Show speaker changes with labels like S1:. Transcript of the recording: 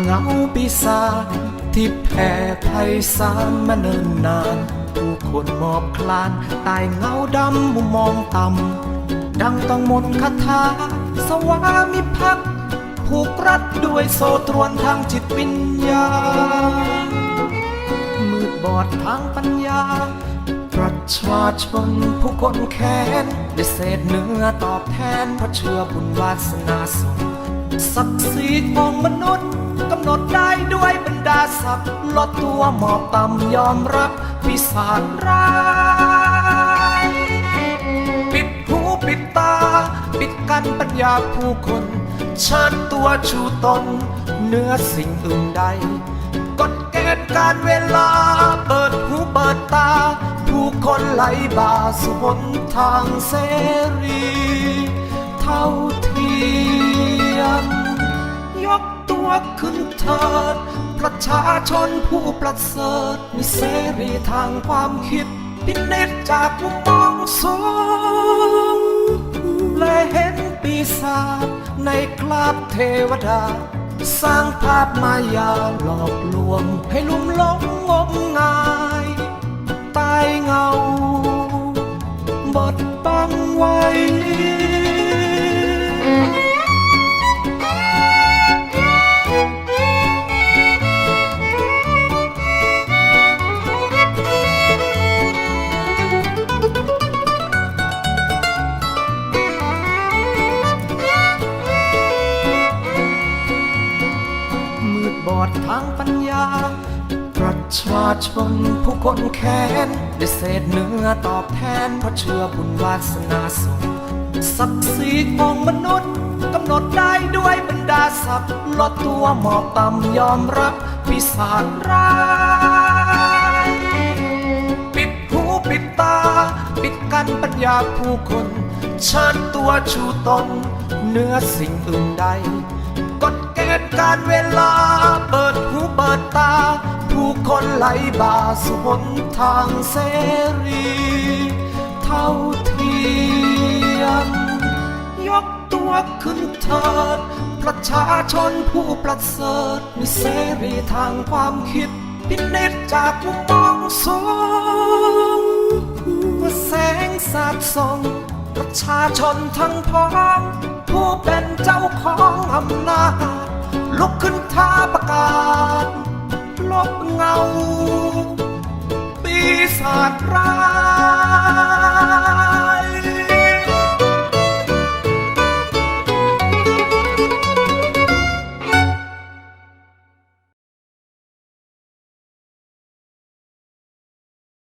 S1: เงาปีศาจที่แผ่ไพศาลมาเนิ่นนาน ผู้คนมอบคลานตายเงาดำมุมมองต่ำดังต้องมนต์คาถาสวามิภักดิ์ผูกรัดด้วยโซ่ตรวนทางจิตวิญญาณมืดบอดทางปัญญา ประชาชนผู้คนแค้นได้เศษเนื้อตอบแทนเพราะเชื่อบุญวาสนาส่งศักดิ์ศรีของมนุษย์ ศักดิ์ลดตัวหมอบต่ำยอมรับปีศาจร้ายปิดหูปิดตา ปิดกันปัญญาผู้คนเชิญตัวชูตนเนื้อสิ่งอื่นใดกฎเกณฑ์การเวลา เปิดหูเปิดตา ผู้คนไหลบ่าสู่หนทางเสรี เท่าเทียมยกตัวขึ้นเถิด ประชาชนผู้ประเสริฐมีเสรีทางความคิดพิเนตจากมุมมองสูงและเห็นปีศาจในคราบเทวดา สร้างภาพมายาหลอกลวงให้ลุ่มหลงงมงาย บอดทางปัญญา ประชาชนผู้คนแค้นได้เศษเนื้อตอบแทนเพราะเชื่อบุญวาสนาส่งศักดิ์ศรีของมนุษย์กำหนดได้ด้วยบรรดาศักดิ์ลดตัวหมอบต่ำยอมรับปีศาจร้ายปิดหูปิดตา ปิดกันปัญญาผู้คนเชิญตัวชูตนเนื้อสิ่งอื่นใดกฎเกณฑ์การเวลา ไหลบาสู่หนทางเสรี เท่าเทียมยกตัวขึ้นเถิด ประชาชนผู้ประเสริฐมีเสรีทางความคิด พิเนตจากมุมมองสูงเมื่อแสงสาดส่องประชาชนทั้งพ้องผู้เป็นเจ้าของอำนาจลุกขึ้นท้าประกาศ